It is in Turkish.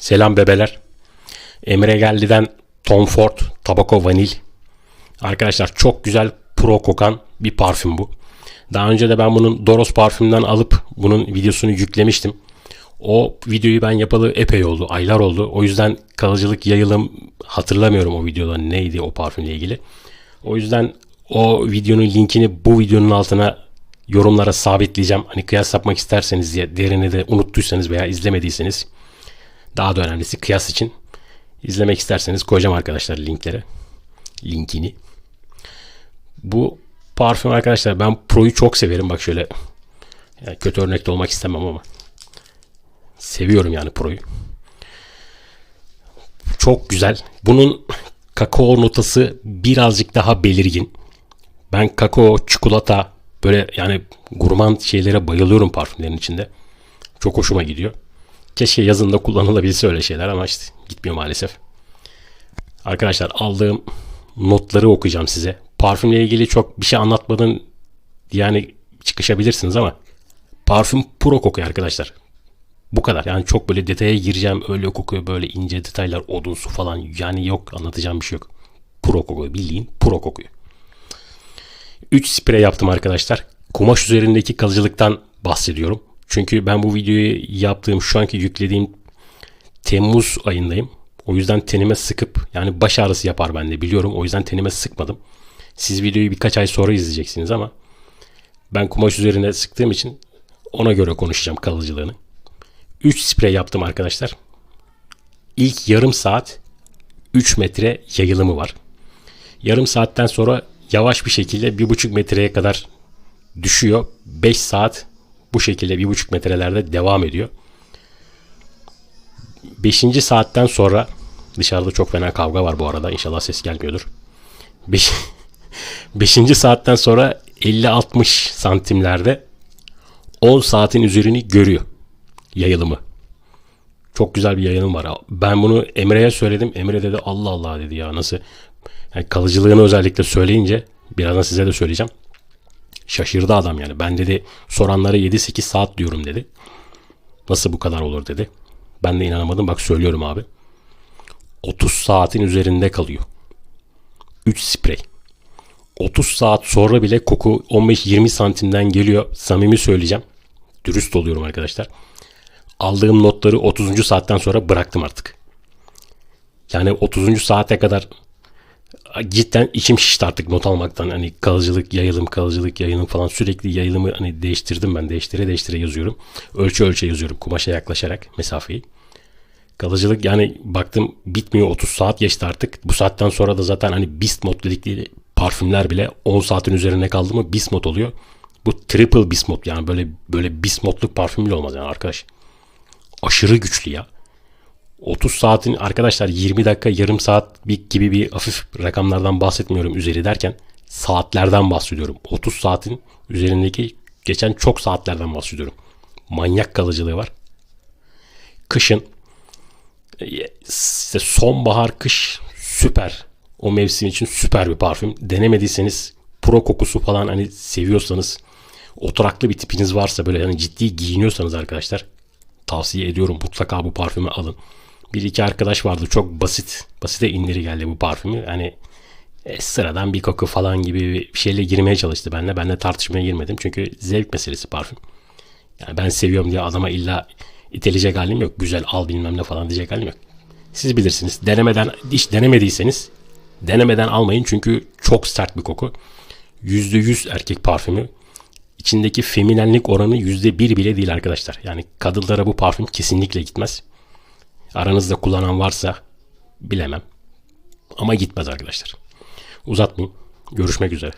Selam bebeler. Emre Geldi'den Tom Ford Tabako Vanil. Arkadaşlar çok güzel pro kokan bir parfüm bu. Daha önce de ben bunun Doros parfümden alıp bunun videosunu yüklemiştim. O videoyu ben yapalı epey oldu, aylar oldu. O yüzden kalıcılık yayılım hatırlamıyorum o videoda neydi o parfümle ilgili. O yüzden o videonun linkini bu videonun altına yorumlara sabitleyeceğim. Hani kıyas yapmak isterseniz diye değerini de unuttuysanız veya izlemediyseniz daha da önemlisi kıyas için izlemek isterseniz koyacağım arkadaşlar linklere. Linkini. Bu parfüm arkadaşlar ben Pro'yu çok severim. Bak şöyle yani kötü örnekte olmak istemem ama seviyorum yani Pro'yu. Çok güzel. Bunun kakao notası birazcık daha belirgin. Ben kakao, çikolata böyle yani gurman şeylere bayılıyorum parfümlerin içinde. Çok hoşuma gidiyor. Keşke yazında kullanılabilse öyle şeyler ama işte gitmiyor maalesef. Arkadaşlar aldığım notları okuyacağım size. Parfümle ilgili çok bir şey anlatmadan yani çıkışabilirsiniz ama parfüm pro kokuyor arkadaşlar. Bu kadar. Yani çok böyle detaya gireceğim. Öyle kokuyor böyle ince detaylar odunsu falan. Yani yok anlatacağım bir şey yok. Pro kokuyor. Bildiğin pro kokuyor. 3 sprey yaptım arkadaşlar. Kumaş üzerindeki kalıcılıktan bahsediyorum. Çünkü ben bu videoyu yaptığım şu anki yüklediğim Temmuz ayındayım. O yüzden tenime sıkıp yani baş ağrısı yapar bende biliyorum. O yüzden tenime sıkmadım. Siz videoyu birkaç ay sonra izleyeceksiniz ama ben kumaş üzerine sıktığım için ona göre konuşacağım kalıcılığını. 3 sprey yaptım arkadaşlar. İlk yarım saat 3 metre yayılımı var. Yarım saatten sonra yavaş bir şekilde 1,5 metreye kadar düşüyor. 5 saat bu şekilde 1,5 metrelerde devam ediyor. 5. saatten sonra dışarıda çok fena kavga var bu arada. İnşallah ses gelmiyordur. 5. 5. saatten sonra 50-60 santimlerde 10 saatin üzerini görüyor yayılımı. Çok güzel bir yayılım var. Ben bunu Emre'ye söyledim. Emre dedi Allah Allah dedi ya nasıl yani kalıcılığını özellikle söyleyince birazdan size de söyleyeceğim. Şaşırdı adam yani. Ben dedi soranlara 7-8 saat diyorum dedi. Nasıl bu kadar olur dedi. Ben de inanamadım. Bak söylüyorum abi. 30 saatin üzerinde kalıyor. 3 sprey. 30 saat sonra bile koku 15-20 santimden geliyor. Samimi söyleyeceğim. Dürüst oluyorum arkadaşlar. Aldığım notları 30. saatten sonra bıraktım artık. Yani 30. saate kadar cidden içim şişti artık not almaktan. Hani kalıcılık, yayılım, kalıcılık, yayılım falan sürekli yayılımı hani değiştirdim ben. Değiştire değiştire yazıyorum. Ölçü ölçü yazıyorum kumaşa yaklaşarak mesafeyi. Kalıcılık yani baktım bitmiyor 30 saat geçti artık. Bu saatten sonra da zaten hani Beast mod dedikleri parfümler bile 10 saatin üzerine kaldı mı Beast mod oluyor. Bu triple Beast mod yani böyle böyle Beast modluk parfüm bile olmaz yani arkadaş. Aşırı güçlü ya. 30 saatin arkadaşlar 20 dakika yarım saat bir gibi bir hafif rakamlardan bahsetmiyorum üzeri derken saatlerden bahsediyorum. 30 saatin üzerindeki geçen çok saatlerden bahsediyorum. Manyak kalıcılığı var. Kışın işte sonbahar kış süper. O mevsim için süper bir parfüm. Denemediyseniz pro kokusu falan hani seviyorsanız oturaklı bir tipiniz varsa böyle hani ciddi giyiniyorsanız arkadaşlar tavsiye ediyorum mutlaka bu parfümü alın bir iki arkadaş vardı. Çok basit. Basite indiri geldi bu parfümü. Hani e, sıradan bir koku falan gibi bir şeyle girmeye çalıştı benimle. Ben de tartışmaya girmedim. Çünkü zevk meselesi parfüm. Yani ben seviyorum diye adama illa iteleyecek halim yok. Güzel al bilmem ne falan diyecek halim yok. Siz bilirsiniz. Denemeden hiç denemediyseniz denemeden almayın. Çünkü çok sert bir koku. %100 erkek parfümü. İçindeki feminenlik oranı %1 bile değil arkadaşlar. Yani kadınlara bu parfüm kesinlikle gitmez. Aranızda kullanan varsa bilemem. Ama gitmez arkadaşlar. Uzatmayayım. Görüşmek üzere.